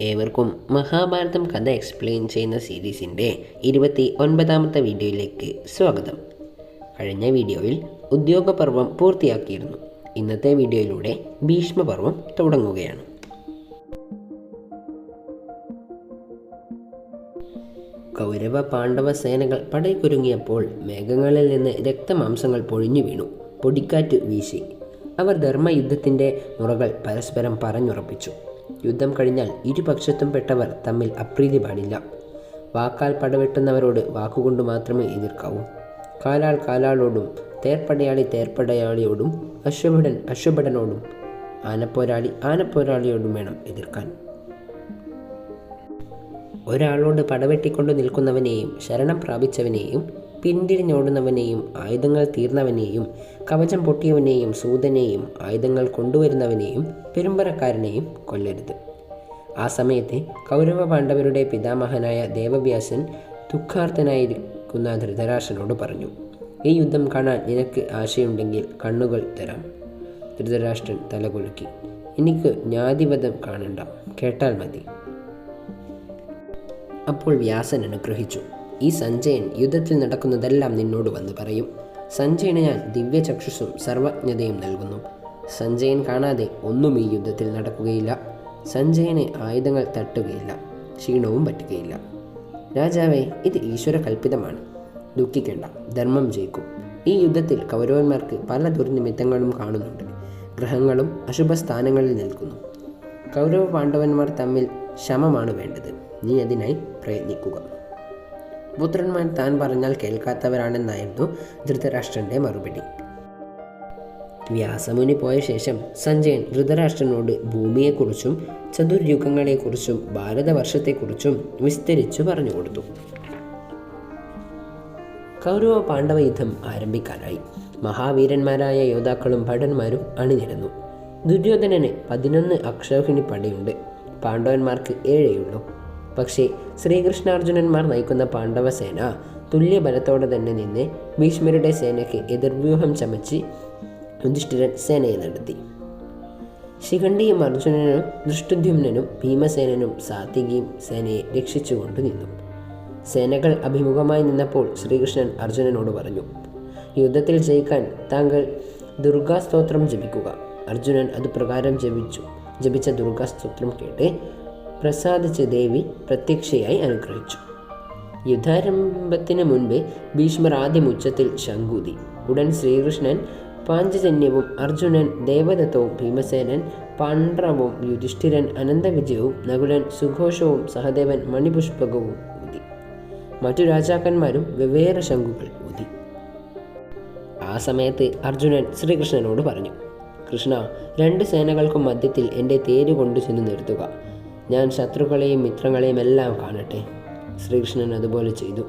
ഏവർക്കും മഹാഭാരതം കഥ എക്സ്പ്ലെയിൻ ചെയ്യുന്ന സീരീസിന്റെ ഇരുപത്തി ഒൻപതാമത്തെ വീഡിയോയിലേക്ക് സ്വാഗതം. കഴിഞ്ഞ വീഡിയോയിൽ ഉദ്യോഗപർവം പൂർത്തിയാക്കിയിരുന്നു. ഇന്നത്തെ വീഡിയോയിലൂടെ ഭീഷ്മപർവം തുടങ്ങുകയാണ്. കൗരവ പാണ്ഡവ സേനകൾ പടയ്ക്കൊരുങ്ങിയപ്പോൾ മേഘങ്ങളിൽ നിന്ന് രക്തമാംസങ്ങൾ പൊഴിഞ്ഞു വീണു. പൊടിക്കാറ്റ് വീശി. അവർ ധർമ്മയുദ്ധത്തിന്റെ മുറകൾ പരസ്പരം പറഞ്ഞുറപ്പിച്ചു. യുദ്ധം കഴിഞ്ഞാൽ ഇരുപക്ഷത്തും പെട്ടവർ തമ്മിൽ അപ്രീതി പാടില്ല. വാക്കാൽ പടവെട്ടുന്നവരോട് വാക്കുകൊണ്ട് മാത്രമേ എതിർക്കാവൂ. കാലാൾ കാലാളോടും തേർപ്പടയാളി തേർപ്പടയാളിയോടും അശ്വഭടൻ അശ്വഭടനോടും ആനപ്പോരാളി ആനപ്പോരാളിയോടും വേണം എതിർക്കാൻ. ഒരാളോട് പടവെട്ടിക്കൊണ്ട് നിൽക്കുന്നവനെയും ശരണം പ്രാപിച്ചവനെയും പിന്തിരിഞ്ഞോടുന്നവനെയും ആയുധങ്ങൾ തീർന്നവനെയും കവചം പൊട്ടിയവനെയും സൂതനെയും ആയുധങ്ങൾ കൊണ്ടുവരുന്നവനെയും പെരുമ്പറക്കാരനെയും കൊല്ലരുത്. ആ സമയത്ത് കൗരവ പാണ്ഡവരുടെ പിതാമഹനായ ദേവവ്യാസൻ ദുഃഖാർത്ഥനായിരിക്കുന്ന ധൃതരാഷ്ട്രനോട് പറഞ്ഞു ഈ യുദ്ധം കാണാൻ നിനക്ക് ആശയുണ്ടെങ്കിൽ കണ്ണുകൾ തരാം. ധൃതരാഷ്ട്രൻ തലകുലുക്കി എനിക്ക് ജ്ഞാതിവധം കാണണ്ട കേട്ടാൽ മതി. അപ്പോൾ വ്യാസൻ അനുഗ്രഹിച്ചു. ഈ സഞ്ജയൻ യുദ്ധത്തിൽ നടക്കുന്നതെല്ലാം നിന്നോട് വന്ന് പറയും. സഞ്ജയന് ഞാൻ ദിവ്യചക്ഷുസും സർവജ്ഞതയും നൽകുന്നു. സഞ്ജയൻ കാണാതെ ഒന്നും ഈ യുദ്ധത്തിൽ നടക്കുകയില്ല. സഞ്ജയന് ആയുധങ്ങൾ തട്ടുകയില്ല. ക്ഷീണവും പറ്റുകയില്ല. രാജാവേ ഇത് ഈശ്വര കൽപ്പിതമാണ് ദുഃഖിക്കേണ്ട. ധർമ്മം ജയിക്കും. ഈ യുദ്ധത്തിൽ കൗരവന്മാർക്ക് പല ദുർനിമിത്തങ്ങളും കാണുന്നുണ്ട്. ഗ്രഹങ്ങളും അശുഭസ്ഥാനങ്ങളിൽ നിൽക്കുന്നു. കൗരവ പാണ്ഡവന്മാർ തമ്മിൽ ശമമാണ് വേണ്ടത്. നീ അതിനായി പ്രയത്നിക്കുക. പുത്രന്മാർ താൻ പറഞ്ഞാൽ കേൾക്കാത്തവരാണെന്നായിരുന്നു ധൃതരാഷ്ട്രന്റെ മറുപടി. വ്യാസമുനി പോയ ശേഷം സഞ്ജയൻ ധൃതരാഷ്ട്രനോട് ഭൂമിയെക്കുറിച്ചും ചതുർയുഗങ്ങളെക്കുറിച്ചും ഭാരതവർഷത്തെക്കുറിച്ചും വിസ്തരിച്ചു പറഞ്ഞു കൊടുത്തു കൗരവ പാണ്ഡവ യുദ്ധം ആരംഭിക്കാനായി. മഹാവീരന്മാരായ യോദ്ധാക്കളും ഭടന്മാരും അണിനിരന്നു. ദുര്യോധനന് പതിനൊന്ന് അക്ഷൗഹിണി പടയുണ്ട്. പാണ്ഡവന്മാർക്ക് ഏഴേയുള്ളൂ. പക്ഷേ ശ്രീകൃഷ്ണാർജുനന്മാർ നയിക്കുന്ന പാണ്ഡവസേന തുല്യബലത്തോടെ തന്നെ നിന്ന് ഭീഷ്മരുടെ സേനയ്ക്ക് എതിർവ്യൂഹം ചമച്ച് യുധിഷ്ഠിരൻ സേനയെ നടത്തി. ശിഖണ്ഡിയും അർജുനനും ദൃഷ്ടുദ്യുമ്നനും ഭീമസേനനും സാത്വികിയും സേനയെ രക്ഷിച്ചുകൊണ്ട് നിന്നു. സേനകൾ അഭിമുഖമായി നിന്നപ്പോൾ ശ്രീകൃഷ്ണൻ അർജുനനോട് പറഞ്ഞു യുദ്ധത്തിൽ ജയിക്കാൻ താങ്കൾ ദുർഗാസ്തോത്രം ജപിക്കുക. അർജുനൻ അത് പ്രകാരം ജപിച്ചു. ജപിച്ച ദുർഗാസ്തോത്രം കേട്ട് പ്രസാദിച്ച് ദേവി പ്രത്യക്ഷയായി അനുഗ്രഹിച്ചു. യുദ്ധാരംഭത്തിന് മുൻപ് ഭീഷ്മർ ആദ്യം ഉച്ചത്തിൽ ശങ്കൂതി ഉടൻ ശ്രീകൃഷ്ണൻ പാഞ്ചജന്യവും അർജുനൻ ദേവദത്തവും ഭീമസേനൻ പാണ്ഡ്രവും യുധിഷ്ഠിരൻ അനന്തവിജയവും നകുലൻ സുഘോഷവും സഹദേവൻ മണിപുഷ്പകവും ഊതി. മറ്റു രാജാക്കന്മാരും വെവ്വേറെ ശംഖുകൾ ഊതി. ആ സമയത്ത് അർജുനൻ ശ്രീകൃഷ്ണനോട് പറഞ്ഞു കൃഷ്ണ രണ്ട് സേനകൾക്കും മധ്യത്തിൽ എന്റെ തേര് കൊണ്ടു ചെന്ന് നിർത്തുക. ഞാൻ ശത്രുക്കളെയും മിത്രങ്ങളെയും എല്ലാം കാണട്ടെ. ശ്രീകൃഷ്ണൻ അതുപോലെ ചെയ്തു.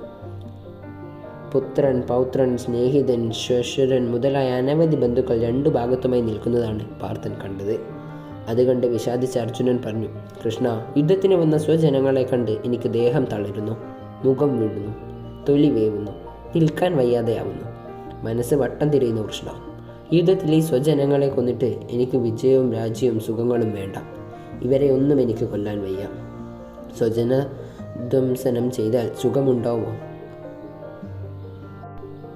പുത്രൻ പൗത്രൻ സ്നേഹിതൻ ശ്വശുരൻ മുതലായ അനവധി ബന്ധുക്കൾ രണ്ടു ഭാഗത്തുമായി നിൽക്കുന്നതാണ് പാർത്ഥൻ കണ്ടത്. അത് കണ്ട് വിഷാദിച്ച അർജുനൻ പറഞ്ഞു കൃഷ്ണ യുദ്ധത്തിന് വന്ന സ്വജനങ്ങളെ കണ്ട് എനിക്ക് ദേഹം തളരുന്നു മുഖം വീഴുന്നു തൊലി വേവുന്നു നിൽക്കാൻ വയ്യാതെയാവുന്നു. മനസ്സ് വട്ടം തിരിയുന്നു കൃഷ്ണ. യുദ്ധത്തിൽ ഈ സ്വജനങ്ങളെ കൊന്നിട്ട് എനിക്ക് വിജയവും രാജ്യവും സുഖങ്ങളും വേണ്ട. ഇവരെ ഒന്നും എനിക്ക് കൊല്ലാൻ വയ്യ. സ്വജന ധ്വംസനം ചെയ്താൽ സുഖമുണ്ടാവുമോ?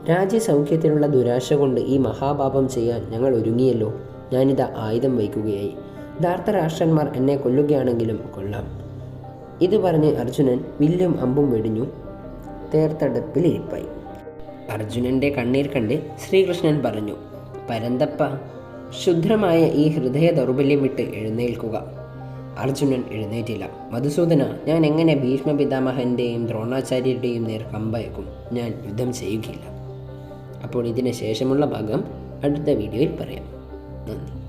രാജ്യസൗഖ്യത്തിനുള്ള ദുരാശ കൊണ്ട് ഈ മഹാപാപം ചെയ്യാൻ ഞങ്ങൾ ഒരുങ്ങിയല്ലോ. ഞാനിത് ആയുധം വയ്ക്കുകയായി. ധാർത്തരാഷ്ട്രന്മാർ എന്നെ കൊല്ലുകയാണെങ്കിലും കൊള്ളാം. ഇത് പറഞ്ഞ് അർജുനൻ വില്ലും അമ്പും വെടിഞ്ഞു. തേർത്തടപ്പിലിരിപ്പായി അർജുനന്റെ കണ്ണീർ കണ്ട് ശ്രീകൃഷ്ണൻ പറഞ്ഞു പരന്തപ്പ ശുദ്ധ്രമായ ഈ ഹൃദയ ദൗർബല്യം വിട്ട് എഴുന്നേൽക്കുക. അർജുനൻ എഴുന്നേറ്റില്ല. മധുസൂദന ഞാൻ എങ്ങനെ ഭീഷ്മ പിതാമഹന്റെയും ദ്രോണാചാര്യരുടെയും നേർ കമ്പയക്കും? ഞാൻ യുദ്ധം ചെയ്യുകയില്ല. അപ്പോൾ ഇതിന് ശേഷമുള്ള ഭാഗം അടുത്ത വീഡിയോയിൽ പറയാം. നന്ദി.